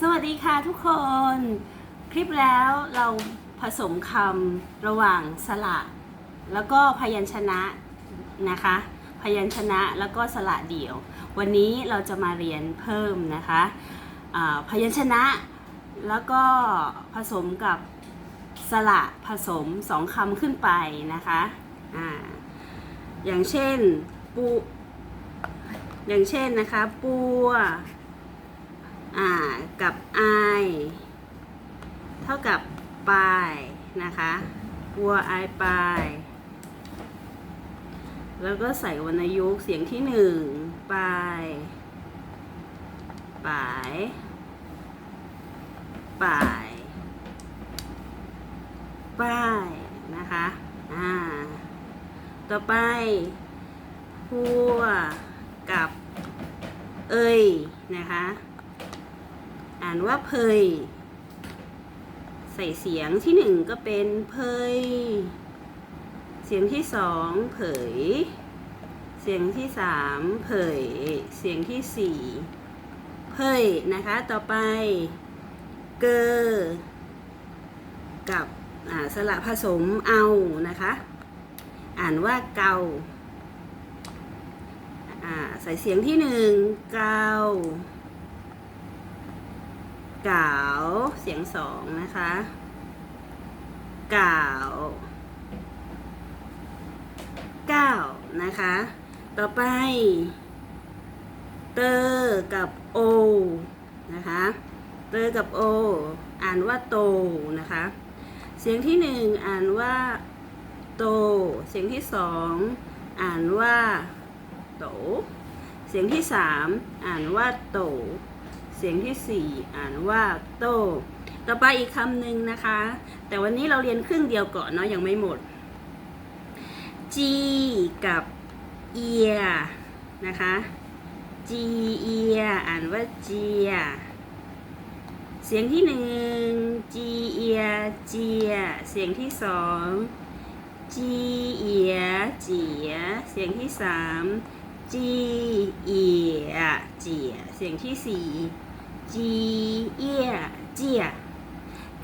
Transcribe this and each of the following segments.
สวัสดีค่ะทุกคน คลิปแล้วเราผสมคำระหว่างสระแล้วก็พยัญชนะนะคะ พยัญชนะแล้วก็สระเดี่ยว วันนี้เราจะมาเรียนเพิ่มนะคะพยัญชนะแล้วก็ผสมกับสระผสมสองคำขึ้นไปนะคะออย่างเช่นปูอย่างเช่นนะคะปัว อ่ากับไอเท่ากับปลายนะคะวัวไอปลายแล้วก็ใส่วรรณยุกต์เสียงที่หนึ่งปลายปลายปลายปลายนะคะ อ่า ต่อไปพัวกับ เอ้ยนะคะ อ่านว่าเพยใส่เสียงที่หนึ่งก็เป็นเพยเสียงที่สองเผย เสียงที่สามเผย เสียงที่สี่เพยนะคะ ต่อไป เกอ กับสระผสมเอานะคะ อ่านว่าเกาใส่เสียงที่หนึ่งเกา ก่าวเสียงสองนะคะก่าวก้านะคะ ต่อไป เตอกับโอนะคะ เตอกับโออ่านว่าโตนะคะ เสียงที่หนึ่งอ่านว่าโต เสียงที่สองอ่านว่าโต เสียงที่สามอ่านว่าโต เสียงที่สี่อ่านว่าโตต่อไปอีกคำหนึ่งนะคะ แต่วันนี้เราเรียนครึ่งเดียวก่อนเนาะยังไม่หมดจีกับเอียนะคะจีเอียอ่านว่าเจียเสียงที่หนึ่งจีเอียเจียเสียงที่สองจีเอียเจียเสียงที่สามจีเอียเจียเสียงที่สี่ จีเอียเจีย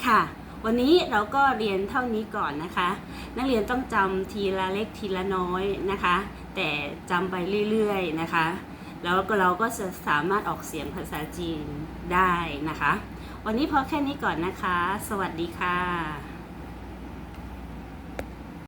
ค่ะ วันนี้เราก็เรียนเท่านี้ก่อนนะคะ นักเรียนต้องจำทีละเล็กทีละน้อยนะคะ แต่จำไปเรื่อยๆนะคะ แล้วก็เราก็จะสามารถออกเสียงภาษาจีนได้นะคะ วันนี้พอแค่นี้ก่อนนะคะ สวัสดีค่ะ